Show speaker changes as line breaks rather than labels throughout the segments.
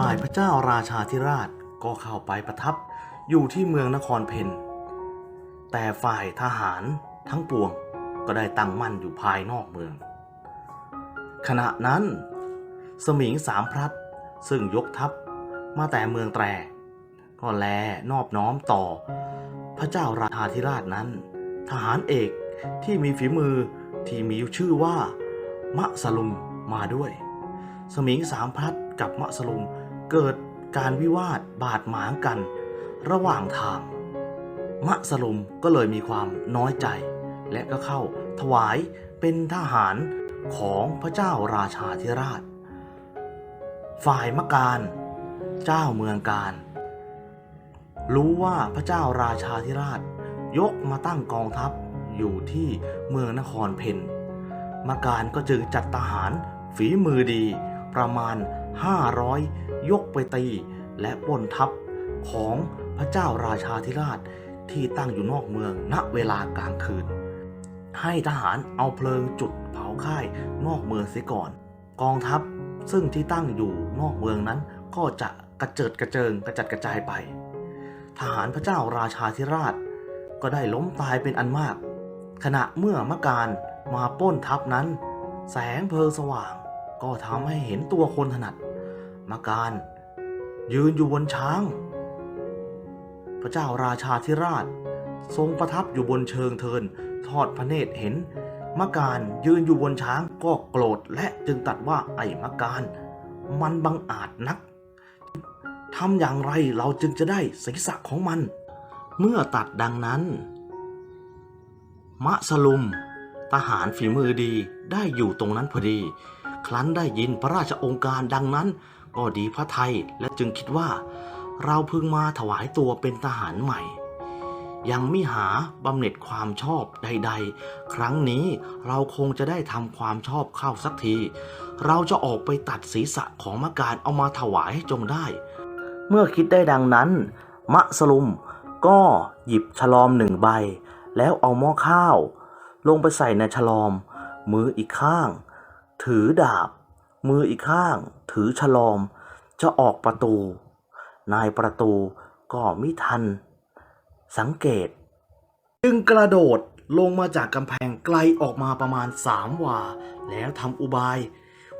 ฝ่ายพระเจ้าราชาธิราชก็เข้าไปประทับอยู่ที่เมืองนครเพนแต่ฝ่ายทหารทั้งปวงก็ได้ตั้งมั่นอยู่ภายนอกเมือง ขณะนั้น สมิงสามพลัดซึ่งยกทัพมาแต่เมืองแตร ก็แลนอบน้อมต่อ พระเจ้าราชาธิราชนั้น ทหารเอกที่มีฝีมือที่มีชื่อว่ามะสลุมมาด้วย สมิงสามพลัดกับมะสลุม เกิดการวิวาทบาดหมางกัน ระหว่างทาง มะสลุมก็เลยมีความน้อยใจ และก็เข้าถวายเป็นทหารของพระเจ้าราชาธิราช ฝ่ายมะการ เจ้าเมืองการ รู้ว่าพระเจ้าราชาธิราช ยกมาตั้งกองทัพอยู่ที่เมืองนครเพนมาการก็จึงจัดทหารฝีมือดีประมาณ 500 ยกไปตี และปล้นทัพของพระเจ้าราชาธิราชที่ตั้งอยู่นอกเมืองณเวลากลางคืน ให้ทหารเอาเพลิงจุดเผาค่ายนอกเมืองเสียก่อน กองทัพซึ่งที่ตั้งอยู่นอกเมืองนั้นก็จะกระเจิดกระเจิงกระจัดกระจายไป ทหารพระเจ้าราชาธิราช ก็ได้ล้มตายเป็นอันมาก ขณะเมื่อมะการมาป้นทัพนั้น แสงเพลิงสว่าง ก็ทำให้เห็นตัวคนถนัดมะการ ยืนอยู่บนช้าง พระเจ้าราชาธิราช ทรงประทับอยู่บนเชิงเทิน ทอดพระเนตรเห็นมะการยืนอยู่บนช้างก็โกรธและจึงตัดว่าไอ้มะการ มันบังอาจนักทำอย่างไรเราจึงจะได้ศีรษะของมัน เมื่อตัดดังนั้น มะสลุม ทหารฝีมือดีได้อยู่ตรงนั้นพอดี ครั้นได้ยินพระราชองค์การดังนั้น ก็ดีพระไทยและจึงคิดว่า เราเพิ่งมาถวายตัวเป็นทหารใหม่ ยังไม่หาบำเหน็จความชอบใด ๆ ครั้งนี้เราคงจะได้ทำความชอบเข้าสักที เราจะออกไปตัดศีรษะของมะการเอามาถวายให้จงได้ เมื่อคิดได้ดังนั้น มะสลุมก็หยิบฉลอมหนึ่งใบ แล้วเอาหม้อข้าว ลงไปใส่ในฉลอม มืออีกข้าง ถือดาบ มืออีกข้าง ถือฉลอม จะออกประตู นายประตูก็มิทัน สังเกต จึงกระโดดลงมาจากกำแพงไกลออกมาประมาณสามวา แล้วทำอุบาย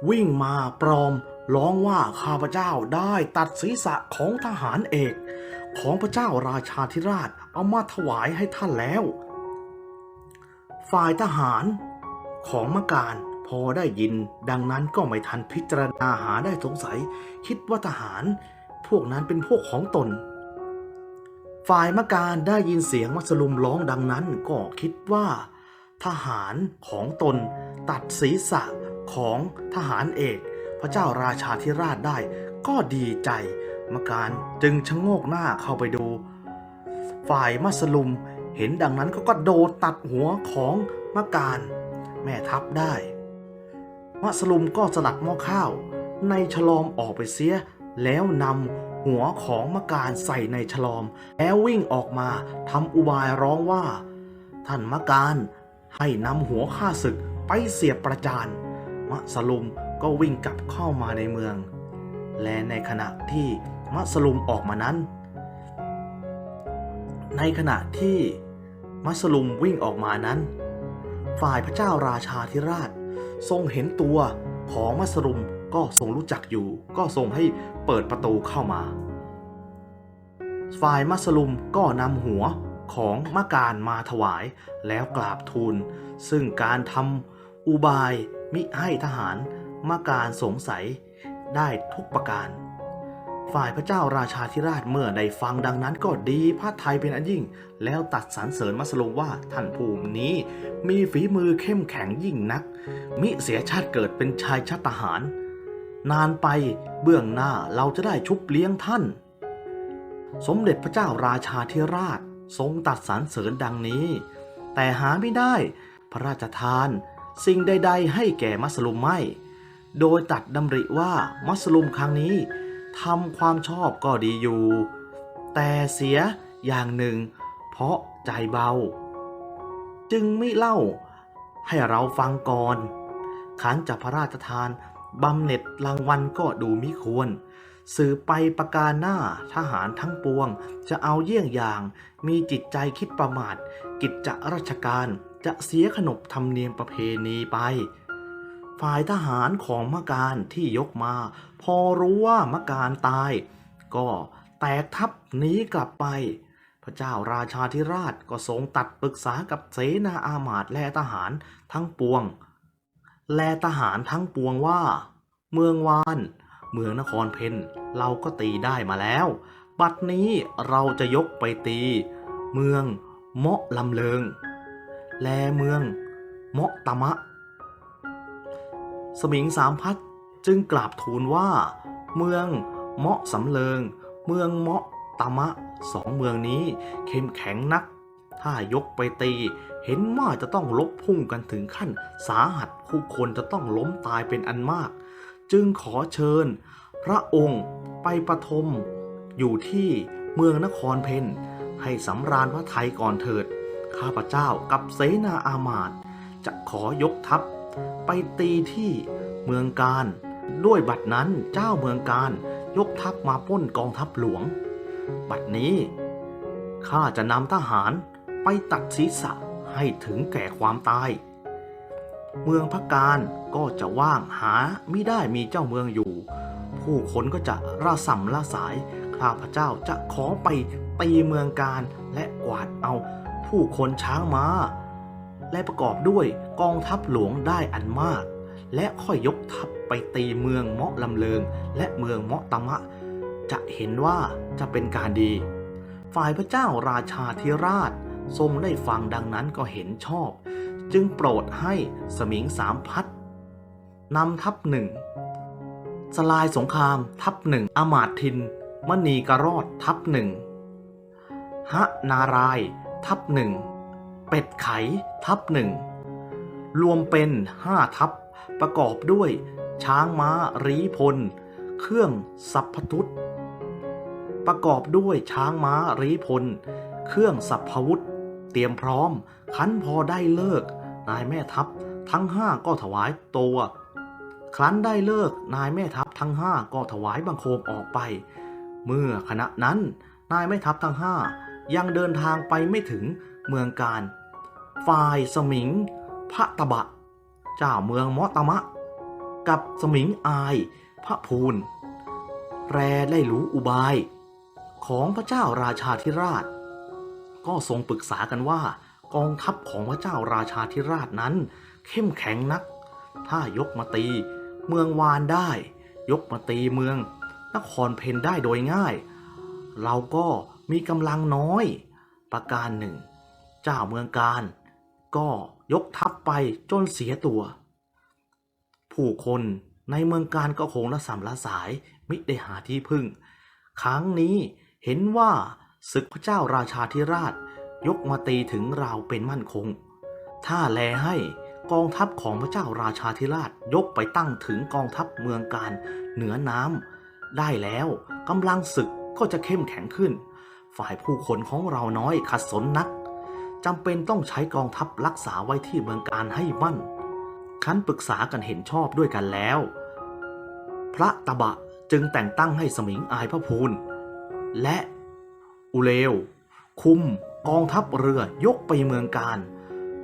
วิ่งมาปลอมร้องว่าข้าพเจ้าได้ตัดศีรษะของทหารเอก ของพระเจ้าราชาธิราชเอามาถวายให้ท่านแล้ว ฝ่ายทหารของมการ อได้ยิน ดังนั้นก็ไม่ทันพิจารณาหาได้สงสัย คิดว่าทหาร พวกนั้นเป็นพวกของตน ฝ่ายมการได้ยินเสียงมัสลุมร้องดังนั้นก็คิดว่า ทหารของตน ตัดศีรษะของทหารเอก พระเจ้าราชาธิราชได้ ก็ดีใจมการจึงชะโงกหน้าเข้าไปดู ฝ่ายมัสลุมเห็นดังนั้นก็กระโดดตัดหัวของมการ แม่ทัพได้ มัสลุมก็สลัดหม้อข้าว ในฉลอมออกไปเสีย แล้วนำหัวของมะการใส่ในฉลอม แล้ววิ่งออกมาทำอุบายร้องว่า ท่านมะการให้นำหัวข้าศึกไปเสียบประจานมัสลุมก็วิ่งกลับเข้ามาในเมือง และในขณะที่มัสลุมออกมานั้น ในขณะที่มัสลุมวิ่งออกมานั้น ฝ่ายพระเจ้าราชาธิราช ทรงเห็นตัวของมัสรุมก็ทรงรู้จักอยู่ ก็ทรงให้เปิดประตูเข้ามา ฝ่ายมัสลุมก็นำหัวของมะการมาถวายแล้วกราบทูล ซึ่งการทำอุบายมิให้ทหารมะการสงสัยได้ทุกประการ ฝ่ายพระเจ้าราชาธิราชเมื่อได้ฟังดังนั้นก็ดีพระไทยเป็นอันยิ่ง แล้วตัดสรรเสริญมัสลุมว่าท่านผู้นี้ มีฝีมือเข้มแข็งยิ่งนัก มิเสียชาติเกิดเป็นชายชาติทหาร นานไปเบื้องหน้าเราจะได้ชุบเลี้ยงท่าน สมเด็จพระเจ้าราชาธิราชทรงตัดสรรเสริญดังนี้ แต่หาไม่ได้พระราชทานสิ่งใด ๆ ให้แก่มัสลุมไม่ โดยตัดดำริว่ามัสลุมครั้งนี้ ทำความชอบก็ดีอยู่ แต่เสียอย่างหนึ่ง เพราะใจเบา จึงไม่เล่าให้เราฟังก่อนขันจะพระราชทานบำเหน็จรางวัลก็ดูมิควร สืบไปประการหน้าทหารทั้งปวง จะเอาเยี่ยงอย่าง มีจิตใจคิดประมาท กิจจะราชการจะเสียขนบธรรมเนียมประเพณีไป ฝ่ายทหารของมะการที่ยกมา พอรู้ว่ามะการตาย ก็แตกทัพหนีกลับไป พระเจ้าราชาธิราชก็ทรงตัดปรึกษากับเสนาอามาตและทหารทั้งปวง และทหารทั้งปวงว่า เมืองวาน เมืองนครเพนเราก็ตีได้มาแล้ว บัดนี้เราจะยกไปตี เมืองเมาะลำเลิง และเมืองเมาะตะมะ สมิงสามพัดจึงกราบทูลว่า เมืองเมาะสำเลิง เมืองเมาะตะมะสองเมืองนี้เข้มแข็งนัก ถ้ายกไปตี เห็นว่าจะต้องลบพุ่งกันถึงขั้น สาหัสคู่คนจะต้องล้มตายเป็นอันมาก จึงขอเชิญ พระองค์ไปประทม อยู่ที่เมืองนครเพนให้สำราญพระไทยก่อนเถิด ข้าพเจ้ากับเสนาอามาตจะขอยกทัพ ไปตีที่เมืองการ ด้วยบัดนั้นเจ้าเมืองการยกทัพมาป้นกองทัพหลวง บัดนี้ข้าจะนำทหารไปตัดศีรษะให้ถึงแก่ความตาย เมืองพักการก็จะว่างหาไม่ได้มีเจ้าเมืองอยู่ ผู้คนก็จะระส่ำระสาย ข้าพเจ้าจะขอไปตีเมืองการและกวาดเอาผู้คนช้างมา้า และประกอบด้วยกองทัพหลวงได้อันมาก และค่อยยกทัพไปตีเมืองเมาะลำเลิง และเมืองเมาะตะมะ จะเห็นว่าจะเป็นการดี ฝ่ายพระเจ้าราชาธิราชทรงได้ฟังดังนั้นก็เห็นชอบ จึงโปรดให้สมิงสามพัดนำทัพหนึ่งสลายสงครามทัพหนึ่งอมาตทิน มณีกระรอดทัพหนึ่งหนาราย ทัพหนึ่ง เป็ดไขทัพหนึ่งรวมเป็นห้าทัพประกอบด้วย ช้างม้ารีพล เครื่องสัพพทุตประกอบด้วยช้างม้ารีพล เครื่องสัพพวุธ เตรียมพร้อม คันพอได้เลิก นายแม่ทัพทั้งห้าก็ถวายตัว ครั้นได้เลิกนายแม่ทัพทั้งห้าก็ถวายบังคมออกไป เมื่อขณะนั้นนายแม่ทัพทั้งห้ายังเดินทางไปไม่ถึง เมืองการ ฝ่ายสมิงพระตบะ เจ้าเมืองมอตมะ กับสมิงอายพระภูนแรได้รู้อุบาย ของพระเจ้าราชาธิราช ก็ทรงปรึกษากันว่ากองทัพของพระเจ้าราชาธิราชนั้น เข้มแข็งนัก ถ้ายกมาตี เมืองวานได้ ยกมาตีเมือง นครเพนได้โดยง่าย เราก็มีกำลังน้อย ประการหนึ่ง เจ้าเมืองการ ก็ยกทัพไปจนเสียตัว ผู้คนในเมืองการก็คงละสำละสายมิได้หาที่พึ่ง ครั้งนี้เห็นว่าศึกพระเจ้าราชาธิราช ยกมาตีถึงเราเป็นมั่นคง ถ้าแลให้กองทัพของพระเจ้าราชาธิราชยกไปตั้งถึงกองทัพเมืองการเหนือน้ำได้แล้วกำลังศึกก็จะเข้มแข็งขึ้น ฝ่ายผู้คนของเราน้อยขัดสนนัก จำเป็นต้องใช้กองทัพรักษาไว้ที่เมืองการให้มั่น คันปรึกษากันเห็นชอบด้วยกันแล้ว พระตบะจึงแต่งตั้งให้สมิงอายพระภูนและอุเลว คุมกองทัพเรือยกไปเมืองการ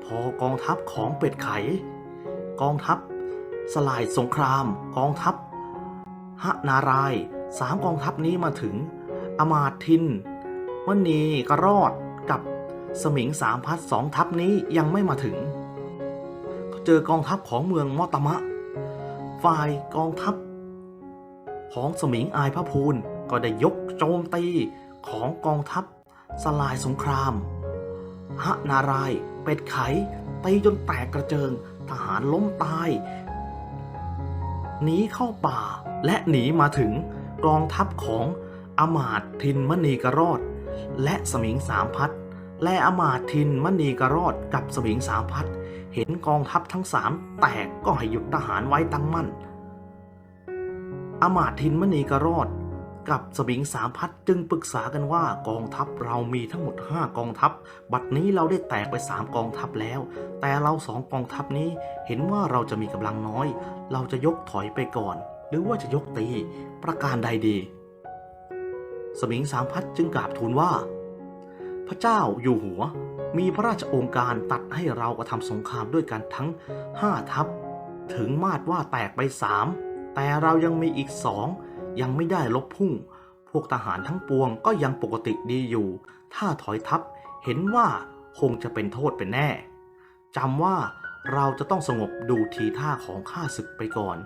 พอกองทัพของเป็ดไข กองทัพสลายสงคราม กองทัพหนารายสามกองทัพนี้มาถึง อมาตินมณีกระรอด สมิงสามพัดสองทัพนี้ยังไม่มาถึงเจอกองทัพของเมืองมอตมะ ฝ่ายกองทัพ ของสมิงอายพระภูนก็ได้ยกโจมตีของกองทัพสลายสงครามหนาราย เป็ดไข่ตีจนแตกกระเจิง ทหารล้มตาย หนีเข้าป่าและหนีมาถึงกองทัพของอมาตทินมณีกระรอด และสมิงสามพัด และอมาทินมณีกระรอดกับสมิงสามพัดเห็นกองทัพทั้งสามแตกก็ให้หยุดทหารไว้ตั้งมั่น อมาทินมณีกระรอดกับสมิงสามพัดจึงปรึกษากันว่ากองทัพเรามีทั้งหมด 5 กองทัพ บัดนี้เราได้แตกไป 3 กองทัพแล้ว แต่เราสองกองทัพนี้เห็นว่าเราจะมีกำลังน้อย เราจะยกถอยไปก่อน หรือว่าจะยกตี ประการใดดี สมิงสามพัดจึงกราบทูลว่า พระเจ้าอยู่หัว มีพระราชโองการตัดให้เรากระทำสงครามด้วยกันทั้งห้าทัพ ถึงมาดว่าแตกไปสามแต่เรายังมีอีกสองยังไม่ได้ลบพุ่ง พวกทหารทั้งปวงก็ยังปกติดีอยู่ ถ้าถอยทัพเห็นว่าคงจะเป็นโทษเป็นแน่จำว่าเราจะต้องสงบดูทีท่าของข้าศึกไปก่อน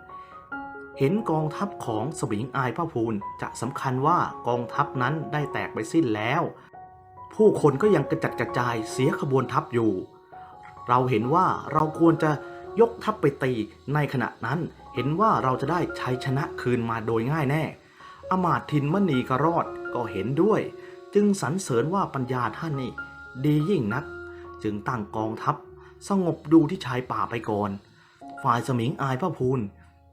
เห็นกองทัพของสมิงอายพระพูนจะสำคัญว่ากองทัพนั้นได้แตกไปสิ้นแล้ว ผู้คนก็ยังกระจัดกระจายเสียขบวนทัพอยู่ เราเห็นว่าเราควรจะยกทัพไปตีในขณะนั้นเห็นว่าเราจะได้ชัยชนะคืนมาโดยง่ายแน่ อมาตทินมณีกระรอดก็เห็นด้วย จึงสรรเสริญว่าปัญญาท่านนี่ดียิ่งนัก จึงตั้งกองทัพ สงบดูที่ชายป่าไปก่อน ฝ่ายสมิงอายพระพูน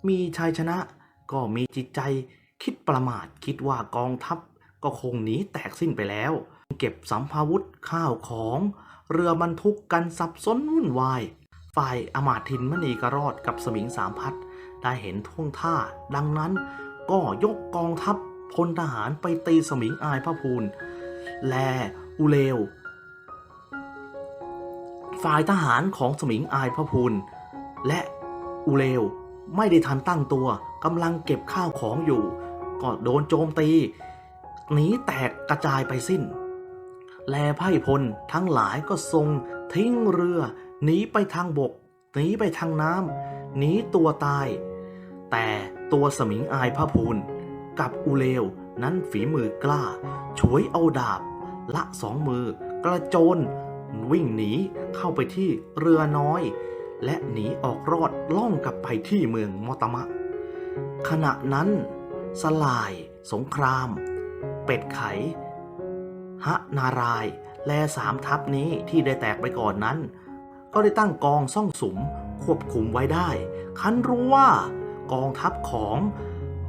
มีชัยชนะก็มีจิตใจคิดประมาทคิดว่ากองทัพ ก็คงหนีแตกสิ้นไปแล้ว เก็บสัมภาวุธข้าวของเรือบรรทุกกันสับสนวุ่นวาย ฝ่ายอมาทินมณีกระรอดกับสมิงสามพัดได้เห็นท่วงท่า ดังนั้นก็ยกกองทัพพลทหารไปตีสมิงอายพระพูนแลอุเลว ฝ่ายทหารของสมิงอายพระพูนและอุเลวไม่ได้ทันตั้งตัวกำลังเก็บข้าวของอยู่ ก็โดนโจมตี นีแตกกระจายไปสิ้น แลไพ่พลทั้งหลายก็ทรงทิ้งเรือหนีไปทางบกหนีไปทางน้ำหนีตัวตาย แต่ตัวสมิงอายพระพูนกับอุเลวนั้นฝีมือกล้าฉวยเอาดาบ ละสองมือกระโจน วิ่งหนีเข้าไปที่เรือน้อย และหนีออกรอดล่องกลับไปที่เมืองมอตมะ ขณะนั้น สลาย สงคราม เป็ดไข ฮะนาราย และสามทัพนี้ที่ได้แตกไปก่อนนั้น ก็ได้ตั้งกองซ่องสุมควบคุมไว้ได้ คันรู้ว่ากองทัพของ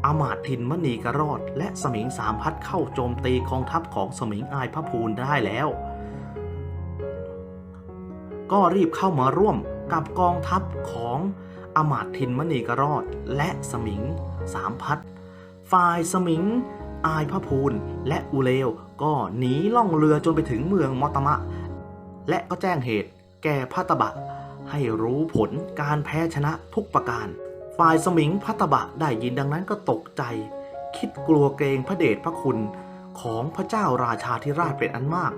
อามาตทินมณีกระรอด และสมิงสามพัดเข้าโจมตีกองทัพของสมิงอายพระพูนได้แล้ว ก็รีบเข้ามาร่วมกับกองทัพของอามาตทินมณีกระรอด และสมิงสามพัดฝ่ายสมิง อายพระพูนและอุเลวก็หนีล่องเรือจนไปถึงเมืองมอตมะ และก็แจ้งเหตุแก่พัตบะ ให้รู้ผลการแพ้ชนะทุกประการ ฝ่ายสมิงพัตตบะได้ยินดังนั้นก็ตกใจ คิดกลัวเกรงพระเดชพระคุณของพระเจ้าราชาธิราชเป็นอันมาก